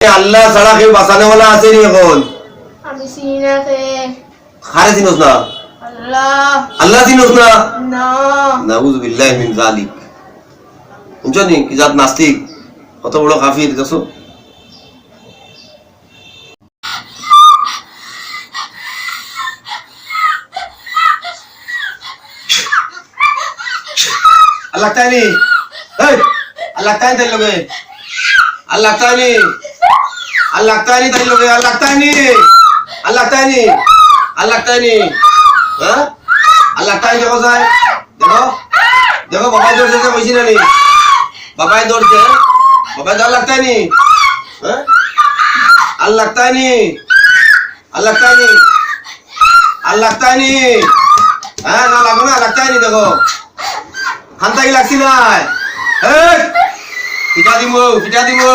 আল্লাহ ছাড়া কেউ বাঁচানেওয়ালা আসেনি এখন? আমি চিনি না কে। খারে চিনোস না? আল্লাহ। আল্লাহ চিনোস না? না। বিল্লাহ মিন নি? কি জাত নাস্তিক? কত বড় কাফির দেখছ? আল্লাহ তাইনি এই আল্লাহ তাইনি তাই লগে আল্লাহ তাইনি আল্লাহ তাইনি তাই লগে আল্লাহ তাইনি আল্লাহ তাইনি আল্লাহ তাইনি হ্যাঁ? আল্লাহ তাই দেখো যায়। দেখো। দেখো, বাবাই দৌড়ছে যে কইছি না নি। বাবাই দৌড়ছে বাবাই দৌড় লাগতাই নি হ্যাঁ? আর লাগতাই নি আর লাগতাই নি আর লাগতাই নি হ্যাঁ না লাগো না লাগতাই নি দেখো। খান্তা কি লাগছি না পিঠা দিমু পিঠা দিমু।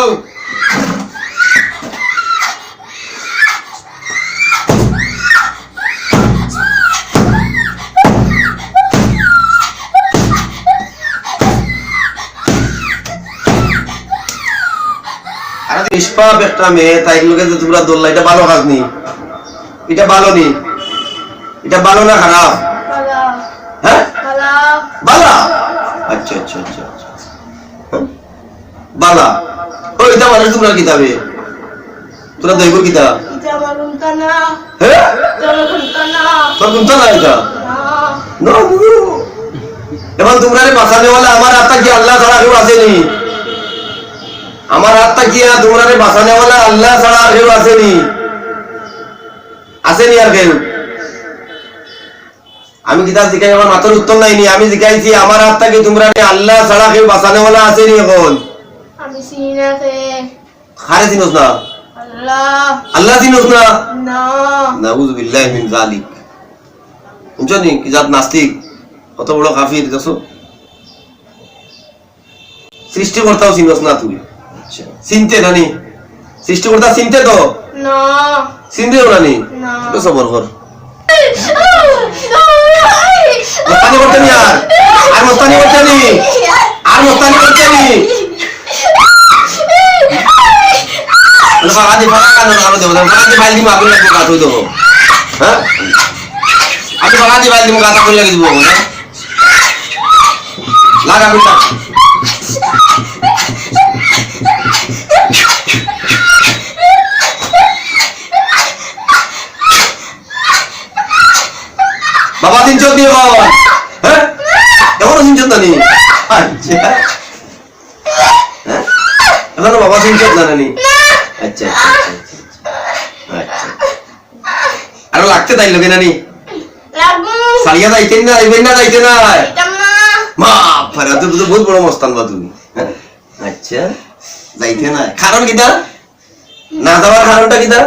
নিষ্পাপ একটা মেয়ে তাই লোকে যে তোমরা দোল্লা এটা ভালো কাজ নি এটা ভালো নি এটা ভালো না খারাপ? হ্যাঁ? বালা? আচ্ছা আচ্ছা আচ্ছা আচ্ছা। হ্যাঁ? বালা? ও এটা তোমরা কিতাবে। তোরা কিতাব। হ্যাঁ? না তোর কোনটা না এটা তোমরা আমার আত্মা কি আল্লাহ ছাড়া কেউ আসেনি? আমার আত্মা কি আর তোমরা বাঁচানে বলে আল্লাহ ছাড়া আর কেউ আসেনি। আসেনি আর কেউ। আমি কি তার জিজ্ঞাসা আমার মাথার উত্তর নাইনি আমি জিজ্ঞাসি আমার আত্মা কি তোমরা আল্লাহ ছাড়া কেউ বাঁচানে বলে আসেনি এখন? খারে চিনোস না? আল্লাহ। চিনোস না? নাউজ বিল্লাহ মিন জালিক বুঝছ নি? কি জাত নাস্তিক? কত বড় কাফির দেখছ? সৃষ্টিকর্তাও চিনস না তুই। চিনতে নানি? সৃষ্টিকর্তা চিনতে তো? চিনতেও নানি। তো সবর কর মস্তানি করতে নি আর। আর মস্তানি করতে নি আর মস্তানি করতে নি ফাঁকা দি ফাঁকা কানো? কানো দেবো ফাঁকা ফাইল আগুন লাগবো হয়ে দেবো। হ্যাঁ? আমি ফাঁকা দি ফাইল দিম গাছ আগুন লাগিয়ে দেবো হ্যাঁ লাগ আগুনটা বাবা তিন চোখ দিয়ে বল হ্যাঁ এখনও তিন চোখ জানি আচ্ছা হ্যাঁ এখনও বাবা তিন চোখ জানানি আচ্ছা আচ্ছা আচ্ছা আচ্ছা আচ্ছা আরও লাগতে তাই লোকে নানি সারিয়া যাইতে না যাইবেন না যাইতে না মা ফারা তুই তো বহুত বড় মস্তান বা তুমি হ্যাঁ? আচ্ছা যাইতে না কারণ কিটা না যাওয়ার কারণটা কিটা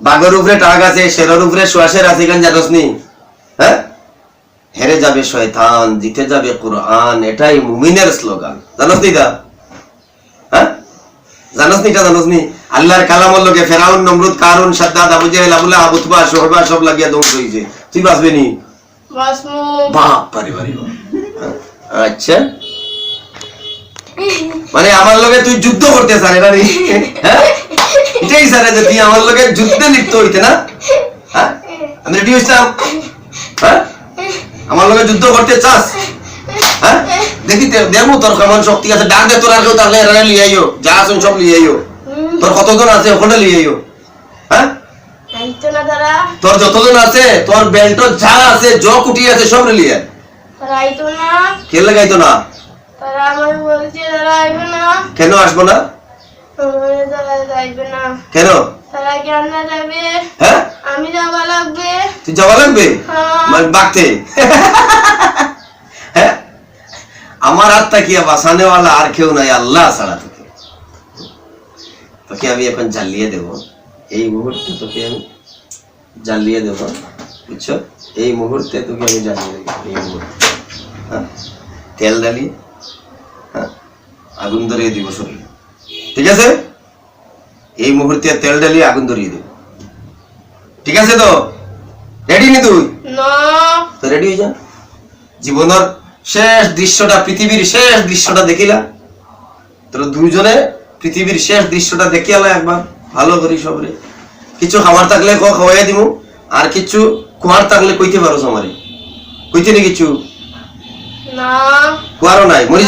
বাঘের উপরে টাক আছে শেরের উপরে শ্বাসের আছে কেন জানোস নি হ্যাঁ? হেরে যাবে শয়তান জিতে যাবে কোরআন এটাই মুমিনের স্লোগান। জানোস নি দা হ্যাঁ? জানোস নি এটা জানোস নি? আল্লাহর কালামর লগে ফেরাউন নমরুদ কারুন সাদ্দাদ আবু জাহেল আবুল্লাহ আবুতবা শোহবা সব লাগিয়া ধ্বংস হইছে তুই বাঁচবে নি? বাপ পারে পারে। আচ্ছা। মানে আমার লগে তুই যুদ্ধ করতে এটা নি হ্যাঁ? এটাই স্যার যে তুই আমার লগে যুদ্ধে লিপ্ত হইতে না? হ্যাঁ? আমি রেডি হইছিলাম? হ্যাঁ? আমার লগে যুদ্ধ করতে চাস? হ্যাঁ? দেখি দেখব তোর কেমন শক্তি আছে। ডাক দে তোর আর কেউ তাহলে এরা লিয়ে আইও। যা আছেন সব লিয়ে আইও। তোর কতজন আছে ওখানে লিয়ে আইও। হ্যাঁ? তারা যতজন আছে তোর বেল্ট যা আছে জ কুটি আছে সব লিয়ে কে লাগাইতো না। কেন আসব না আমার তারা যাইবে না কেন? হ্যাঁ? আমি যাওয়া লাগবে তুই যাওয়া লাগবে? হ্যাঁ। মানে হ্যাঁ? আমার আত্মা কি বাঁচানেওয়ালা আর কেউ নাই আল্লাহ ছাড়া তোকে। তোকে আমি এখন জ্বালিয়ে দেব। এই মুহূর্তে তোকে আমি জ্বালিয়ে দেব বুঝছ? এই মুহূর্তে তোকে আমি জ্বালিয়ে দেবো এই মুহূর্তে। হ্যাঁ? তেল ডালিয়ে হ্যাঁ? আগুন ধরিয়ে দিব শরীরে। ঠিক আছে? এই মুহূর্তে তেল ডালিয়ে আগুন ধরিয়ে দেব ঠিক আছে তো? রেডি নি তুই? তো রেডি হয়ে যা। জীবনের শেষ দৃশ্যটা পৃথিবীর শেষ দৃশ্যটা দেখিলা। তোরা দুইজনে পৃথিবীর শেষ দৃশ্যটা দেখি আলো একবার। ভালো করি সবরে কিছু খাবার থাকলে ক খাওয়াই দিব আর কিছু কুয়ার থাকলে কইতে পারো আমারে। কইতে নি কিছু? না। কুয়ারও নাই মরি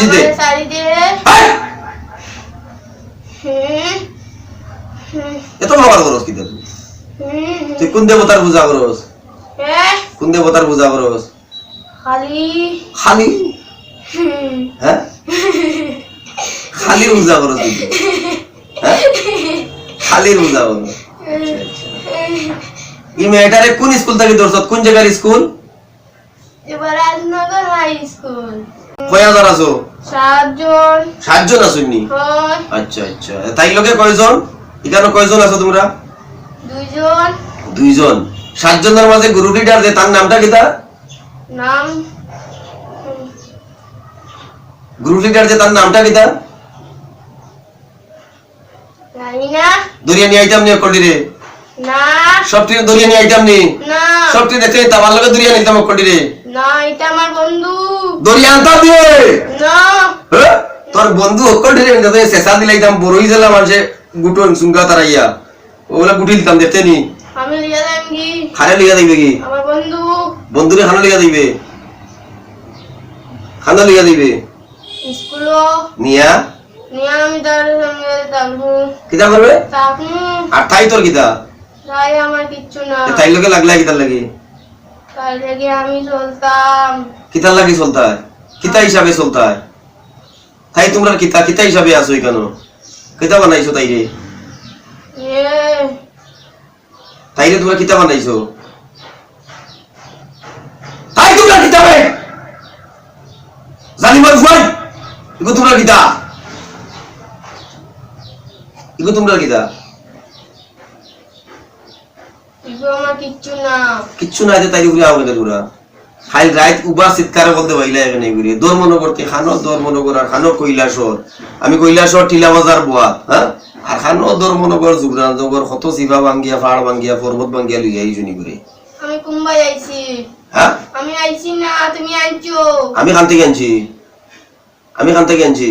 এত খাবার করস কি তুই হুম তুই কোন দেবতার পূজা করস? কোন দেবতার পূজা করস? খালি। খালি? হ্যাঁ? খালি পূজা করস তুই? হ্যাঁ? খালি পূজা করস। এই মেয়েটারে কোন স্কুল থেকে ধরছত? কোন জায়গার স্কুল? এবার রাজনগর হাই স্কুল। কয় আছো সাতজন। সাতজন আছো নি হয়। আচ্ছা আচ্ছা। তাই লোকে কয়জন? এখানে কয়জন আছো তোমরা? দুজন দুইজন। সাতজনের মাঝে গুরু লিডার যে তার নামটা কিতা নাম? গুরু লিডার যে তার নামটা না দরিয়া নিয়ে আইতাম রে না। সব টিনে দরিয়া নিয়ে। আইতাম নি। না সব দেখতে আমার লগে দরিয়া নিতাম অকলি রে না এটা আমার বন্ধু। দরিয়া আনতাম দিয়ে? না? তোর বন্ধু অকলি রে যাতে শেষা দিলাইতাম বড়ই জেলা মানুষে গুটন সুঙ্গা তারাইয়া ওগুলা গুটি দিতাম দেখতে নি? আমি লিয়া যাম কি? খানে দিবে কি? আমার বন্ধু। বন্ধুরে খানো লিগা দিবে। খানো লিগা দিবে। স্কুলও নিয়া? নিয়ে আমি তার সঙ্গে থাকব। কিতা করবে? থাকব। আর তাই তোর কিতা? তাই আমার কিচ্ছু না। এ তাই লোকে লাগলা লাগে। আমি চলতাম। কিতার লাগে চলতা হয় কিতা হিসাবে চলতা হয় তাই তোমরা কিতা কিতা হিসাবে আছো এখানে? কিতা বানাইছো তাই রে তাই রে তোমরা কিতা বানাইছো? তাই তোমরা কিতা বে? জানিমার ফুয়াই এগো তোমরা কিতা? এগো তোমরা কিতা? আমার কিচ্ছু না। কিচ্ছু তাই খাই রাত উবা চিৎকার বলতে পাইলা এখানে খানো? আর খানো কৈলাসর। আমি কৈলাসর টিলা বাজার বোয়া হ্যাঁ আর খানো কত ভাঙ্গিয়া পাহাড় ভাঙ্গিয়া পর্বত ভাঙ্গিয়া লইয়া এই জনি করে আমি কুম্বাই আইছি। হ্যাঁ আমি আইছি না তুমি আনছো। আমি খান থেকে আনছি। আমি খান থেকে আনছি।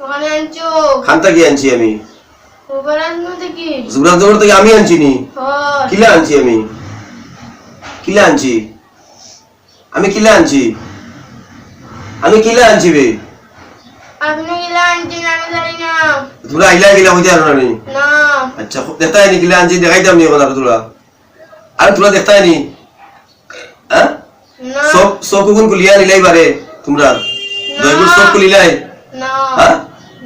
ওখানে আনছো। খান থেকে আনছি আমি। উপরাজনো থেকে আমি আনছি নি কিলা আনছি আমি? কিলা আনছি? আমি কিলা আনছি? আমি কিলা আনছি বে। আপনি গিলা আনছেন আমি জানি না। তোমরা আইলা গিলা হইতে আনো না আচ্ছা দেখতে হয়নি কিলা আনছি দেখাইতাম নি আর তোরা। আর তোরা দেখতে হয়নি হ্যাঁ সব সব কোন কুলিয়া নিলাই বারে তোমরা। দয়গুর সব কুলিলাই? না। হ্যাঁ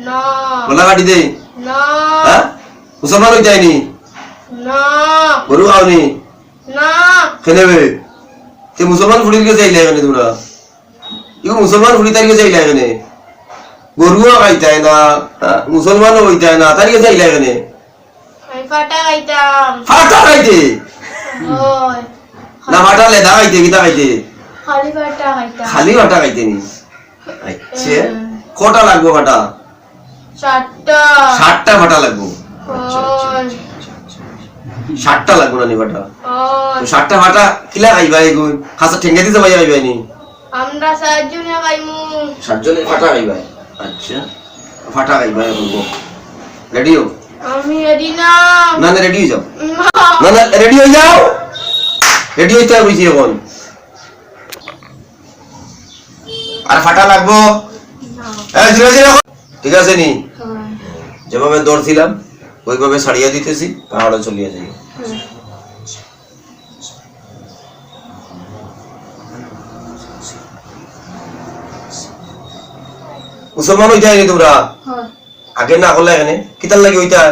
না। গলা কাটি দে না। হ্যাঁ? মুসলমান হইতে হয়নি না। গরু খাওনি? না। খেলে তে মুসলমান ফুড়ির কে যাইলা এখানে তোমরা? মুসলমান ফুড়ি তারিখে যাইলা এখানে? গরুও খাইতাই না হ্যাঁ? মুসলমানও হইতাই না এখানে? ফাটা খাইতাম। ফাটা খাইতে? না ফাটা লেদা খাইতে কিতা খাইতে? খালি ফাটা খাইতাম। খালি ফাটা খাইতে নি? আচ্ছা। কটা লাগবো ফাটা? চারটা ষাটটা ফাটা লাগবো। হয় ষাটটা লাগবো না তো ষাটটা ফাটা কিলা খাইবা এগুন খাসা ঠেঙ্গে দিতে নি আমরা সাতজনে খাইমু। ষাটজনে ফাটা খাইবা? আচ্ছা ফাটা বলব রেডি হো আমি রেডি না। না না রেডি যাও। না। না রেডি হয়ে যাও? রেডি হইতে হবে এখন। আর ফাটা লাগবো। ঠিক আছে নি। যেভাবে দৌড়ছিলাম ওইভাবে ছাড়িয়ে দিতেছি পাহাড়ে চলিয়ে যাই মুসলমান হইতে হয়নি তোমরা? আগে না করলে এখানে? কিতার লাগি হইতা?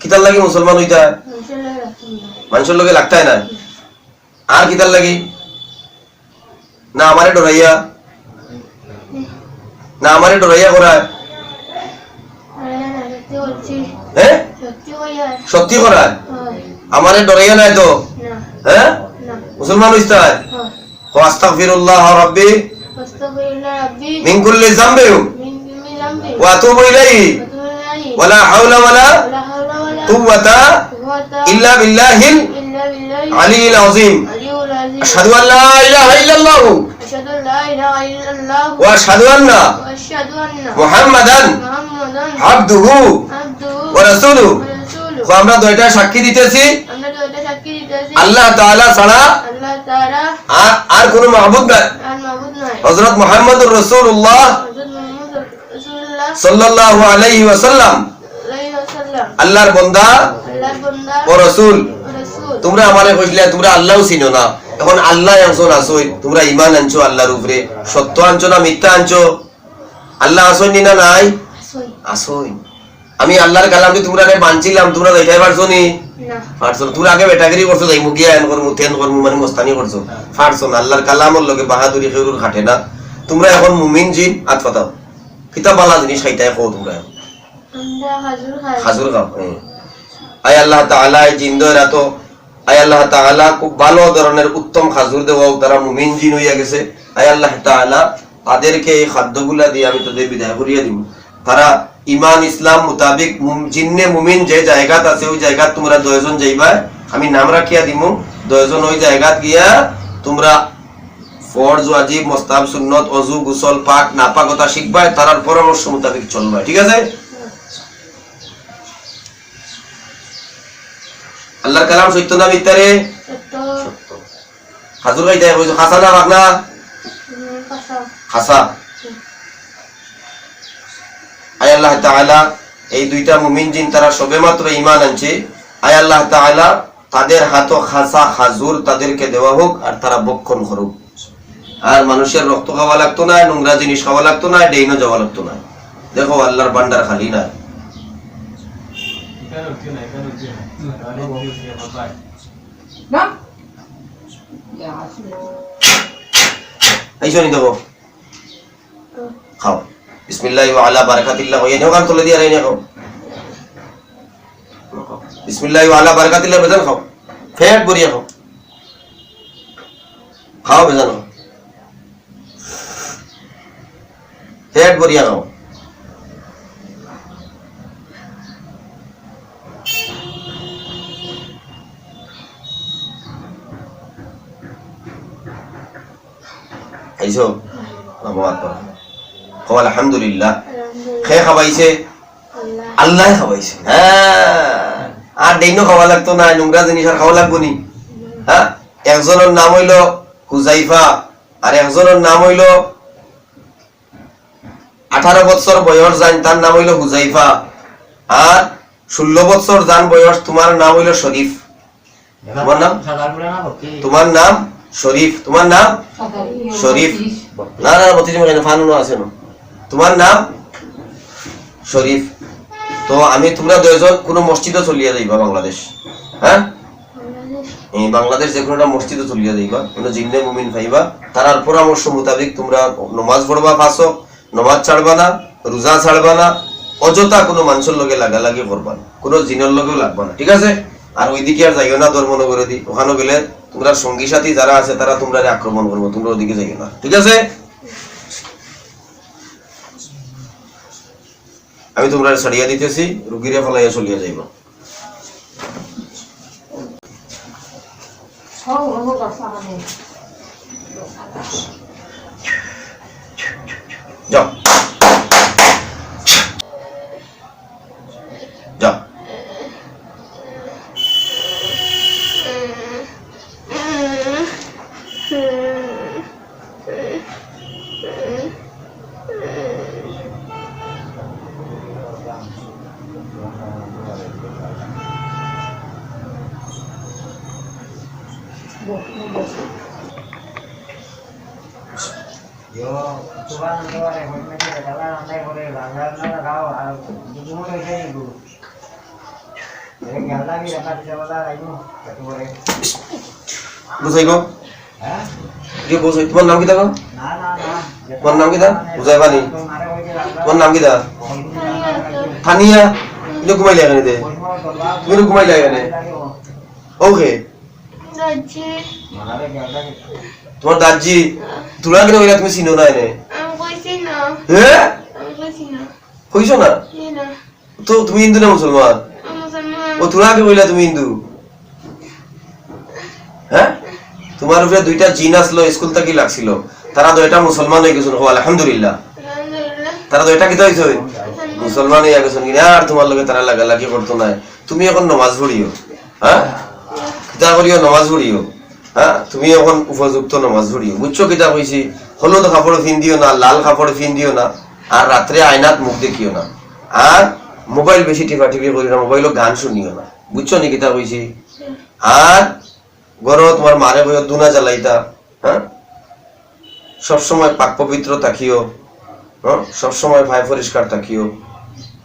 কিতার লাগি মুসলমান হইতা। মানুষের লোকে না? আর কিতার লাগি? না আমারে ডরাইয়া? না আমারে ডরাইয়া করায় আরে না, সত্যি বলছি। হ্যাঁ? সত্যি হয়। আমারে ডরাইয়া নাই তো? হ্যাঁ? মুসলমান হয়। আস্তাগফিরুল্লাহ রাব্বি। মিন কুল্লি যামবি ওয়া আতুবু ইলাইহি। ওয়ালা হাওলা ওয়ালা কুওয়াতা ইল্লা বিল্লাহিল আলিয়্যিল আযীম। আশহাদু আন লা ইলাহা ইল্লাল্লাহু। ওয়া আশহাদু আন্না মুহাম্মাদান। আব্দুহু। তো আমরা দুইটা সাক্ষী দিতেছি। আল্লাহ তাআলা ছাড়া আর আর কোনো মাহবুব নাই। হযরত মুহাম্মদুর রাসূলুল্লাহ সাল্লাল্লাহু আলাইহি ওয়াসাল্লাম। আল্লাহর বান্দা ও রাসূল। তোমরা আমারে কইলে তোমরা আল্লাহও চিনো না। এখন আল্লাহ আনছো না আসই তোমরা ইমান আনছো আল্লাহর উপরে। সত্য আনছো না মিথ্যা আনছো? আল্লাহ আসই না নাই? আসই আমি আল্লাহর কালামটি তোমরা মানছিলাম তোমরা দেখাই পারছ নি? পারছ। তোমরা আগে বেটাগিরি করছ যাই মুগিয়া এন করমু তেন করমু মানে মস্তানি করছ। পারছ না। আল্লাহর কালামর লগে বাহাদুরি খাটে না। তোমরা এখন মুমিন জিন বালা জিনিস খাইতাই খাও তোমরা। হাজুর খাও। আয় আল্লাহ তাআলা এই তো আয় আল্লাহ তাআলা খুব ভালো ধরনের উত্তম খাজুর দেওয়া তারা মুমিন জিন হইয়া গেছে। আয় আল্লাহ তাআলা তাদেরকে এই খাদ্যগুলা দিয়ে আমি তোদের বিদায় করিয়া দিব। তারা ইমান ইসলাম মোতাবিক জিন্নে মুমিন যে জায়গাত আছে ওই জায়গাত তোমরা দয়জন যাইবা। আমি নাম রাখিয়া দিমু। দয়জন ওই জায়গাত গিয়া তোমরা ফরজ ওয়াজিব মোস্তাব সুন্নত অজু গুসল পাক নাপাকতা শিখবা তারার পরামর্শ মোতাবিক চলবা। ঠিক আছে? আল্লাহর কালাম সত্য না মিথ্যারে? হাজুর গাইতে কইছো হাসা না কথা হাসা। আল্লাহ তাআলা এই দুইটা মুমিন জিন তারা সবেমাত্র ঈমান আনছে। আয় আল্লাহ তাআলা তাদের হাত খাসা হাজুর তাদেরকে দেওয়া হোক আর তারা বক্ষণ করুক। আর মানুষের রক্ত খাওয়া লাগতো না নোংরা জিনিস খাওয়া লাগতো না ডেইনো যাওয়া লাগতো না। দেখো আল্লাহর বান্ডার খালি না। এই শুনি দেখো। খাও। বিসমিল্লাহি ওয়া আলা বারাকাতিল্লাহ ওই নেও কান তুলে দিয়ে রাই খাও বিসমিল্লাহি ওয়া আলা বারাকাতিল্লাহ বেজান খাও ফেট বরিয়া খাও খাও বেজান খাও ফেট বরিয়া খাও খাইছো নমাজ খাও আলহামদুলিল্লাহ। খে খাওয়াইছে? আল্লাহ খাওয়াইছে। হ্যাঁ। আর ডেইনো খাওয়া লাগতো না নোংরা জিনিস আর খাওয়া লাগবো নি। হ্যাঁ? একজনের নাম হইল হুজাইফা আর একজনের নাম হইল আঠারো বছর বয়স যান তার নাম হইল হুজাইফা। আর ষোলো বছর যান বয়স তোমার নাম হইল শরীফ। তোমার নাম? তোমার নাম শরীফ। তোমার নাম? শরীফ। না না বত্রিশ ফানুনো আছে না। তোমার নাম? শরীফ। তো আমি তোমরা দুইজন কোনো মসজিদে চলিয়া যাইবা বাংলাদেশ হ্যাঁ? বাংলাদেশ যে কোনো একটা মসজিদে চলিয়া যাইবা, কোনো মুমিন তারার পরামর্শ মোতাবেক তোমরা নমাজ পড়বা পাঁচো নমাজ ছাড়বা না, রোজা ছাড়বা না, অযথা কোনো মানুষের লগে লাগালাগি করবা না, কোনো জিনের লগেও লাগবা না, ঠিক আছে? আর ওইদিকে আর যাইও না ধর্ম দি, ওখানে গেলে তোমরা সঙ্গী সাথী যারা আছে তারা তোমরা আক্রমণ করব, তোমরা ওদিকে যাইও না, ঠিক আছে? আমি তোমরা সারিয়া দিতেছি রুগীরে ফলাইয়া চলিয়া যাইব। যাও যাও। বুঝাই গো? কি বুঝাই তোমার নাম কি দেখো Nah, nah, nah. তোমার নাম কি দা বুঝাই পানি তোমার নাম কি দা থানিয়া তুমি ঘুমাইলে এখানে দে তুমি তো ঘুমাইলে এখানে ওকে তোমার দাজি তোরা কেন কইলা তুমি চিনো না এনে কইছি না হ্যাঁ আমি কইছি না কইছো না তো তুমি হিন্দু না মুসলমান ও তোরা কে কইলা তুমি হিন্দু। হ্যাঁ? তোমার উপরে দুইটা জিন আসলো স্কুল থেকে লাগছিল। তারা দুইটা মুসলমান হয়ে গেছিল আলহামদুলিল্লাহ। তারা দুইটা কি হয়েছে মুসলমান গেছেন কিনা আর তোমার লগে তারা লাগালাগি করতো না তুমি এখন নমাজ পড়িও হ্যাঁ? কিতা করিও? নমাজ পড়িও হ্যাঁ? তুমি এখন উপযুক্ত নমাজ পড়িও। বুঝছ কিতা কইছি? হলুদ কাপড় ফিন্দিও না লাল কাপড় ফিন দিও না আর রাত্রে আয়নাত মুখ দেখিও না। আর মোবাইল বেশি টিপা টিপি করি না মোবাইলও গান শুনিও না। বুঝছ নি কিতা কইছি? আর গরো তোমার মারে বইও দুনা জ্বালাইতা হ্যাঁ? সবসময় পাক পবিত্র থাকিও হ্যাঁ? সবসময় ভাই পরিষ্কার থাকিও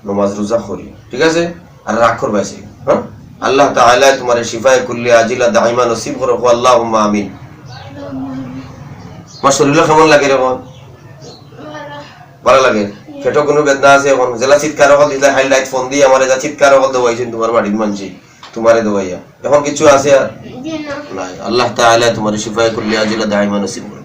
নমাজ রোজা করি ঠিক আছে? আর রাগ করবে সে হ্যাঁ? আল্লাহ তাআলা তোমার শিফায়ে কুল্লি আজিলা দাইমা নসিব করো আল্লাহুম্মা আমিন। তোমার শরীর কেমন লাগে এখন ভালো লাগে? পেটও কোনো বেদনা আছে এখন জেলা চিৎকার অকল দিলে হাইলাইট ফোন দিয়ে আমার এটা চিৎকার অকল দেওয়াইছেন তোমার বাড়ির মানছি তোমারে দেওয়াইয়া এখন কিছু আছে আর নাই। আল্লাহ তাআলা তোমার শিফায় করলে আজিলা নসিব করো